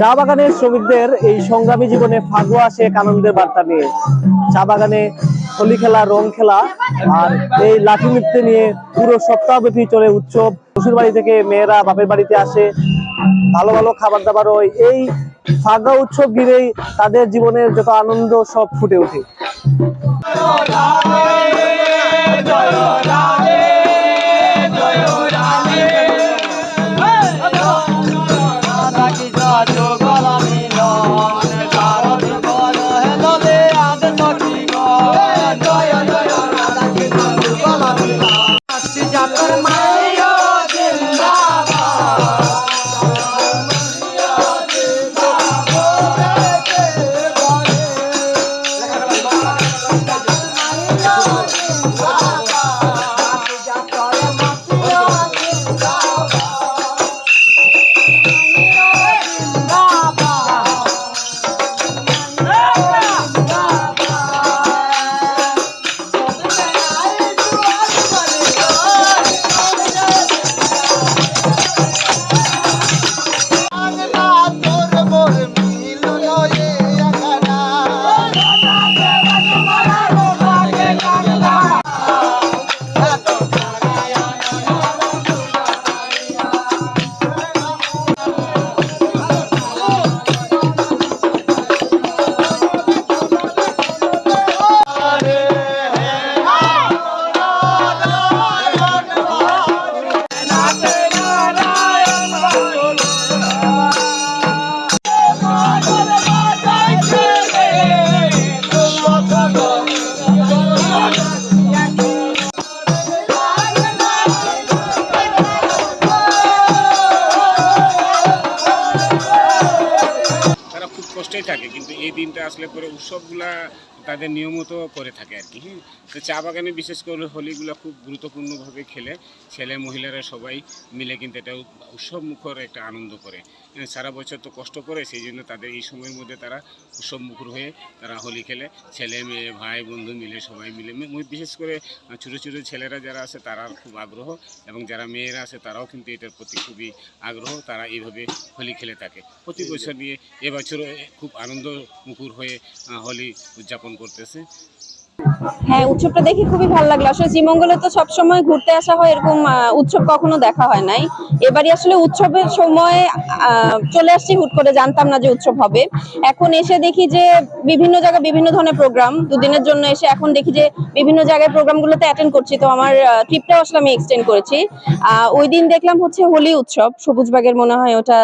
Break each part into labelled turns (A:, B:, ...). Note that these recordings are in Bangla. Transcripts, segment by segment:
A: চা বাগানের শ্রমিকদের এই সংগ্রামী জীবনে ফাগুয়া আসে আনন্দের বার্তা নিয়ে। চা বাগানে হোলি খেলা, রং খেলা আর এই লাঠি নৃত্য নিয়ে পুরো সপ্তাহব্যাপী চলে উৎসব। শ্বশুর বাড়ি থেকে মেয়েরা বাপের বাড়িতে আসে। ভালো ভালো খাবার দাবার হয়। এই ফাগা উৎসব ঘিরেই তাদের জীবনের যত আনন্দ সব ফুটে ওঠে।
B: কষ্টেই থাকে কিন্তু এই দিনটা আসলে পরে উৎসবগুলা তাদের নিয়মিত করে থাকে আর কি হ্যাঁ? তো চা বাগানে বিশেষ করে হোলিগুলো খুব গুরুত্বপূর্ণভাবে খেলে। ছেলে মহিলারা সবাই মিলে কিন্তু এটা উৎসব মুখর একটা আনন্দ করে। হ্যাঁ, সারা বছর তো কষ্ট করে সেই জন্য তাদের এই সময়ের মধ্যে তারা উৎসব মুখর হয়ে তারা হোলি খেলে। ছেলে মেয়ে ভাই বন্ধু মিলে সবাই মিলে বিশেষ করে ছোটো ছোটো ছেলেরা যারা আছে তারা খুব আগ্রহ এবং যারা মেয়েরা আছে তারাও কিন্তু এটার প্রতি খুবই আগ্রহ। তারা এইভাবে হোলি খেলে থাকে। প্রতি বছর নিয়ে এবছরও খুব আনন্দ মুখর হয়ে হোলি উদযাপন করতেছে।
C: হ্যাঁ উৎসবটা দেখে খুবই ভালো লাগল। আসলে শ্রীমঙ্গলে তো সবসময় ঘুরতে আসা হয়, এরকম উৎসব কখনো দেখা হয় নাই। এবারই আসলে উৎসবের সময় চলে আসছি হুট করে, জানতাম না যে উৎসব হবে। এখন এসে দেখি যে বিভিন্ন জায়গায় বিভিন্ন ধরনের প্রোগ্রাম দুদিনের জন্য এসে এখন দেখি যে বিভিন্ন জায়গায় প্রোগ্রামগুলোতে অ্যাটেন্ড করছি। তো আমার ট্রিপটাও আসলে আমি এক্সটেন্ড করেছি। ওই দিন দেখলাম হচ্ছে হোলি উৎসব। সবুজবাগের মনে হয় ওটা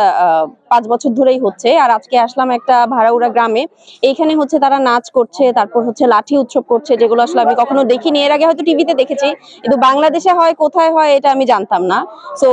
C: পাঁচ বছর ধরেই হচ্ছে। আর আজকে আসলাম একটা ভাড়াউড়া গ্রামে। এইখানে হচ্ছে তারা নাচ করছে, তারপর হচ্ছে লাঠি উৎসব করছে, যেগুলো আসলে আমি কখনো দেখিনি। এর আগে হয়তো টিভিতে দেখেছি, কিন্তু বাংলাদেশে হয়, কোথায় হয়, এটা আমি জানতাম না। সো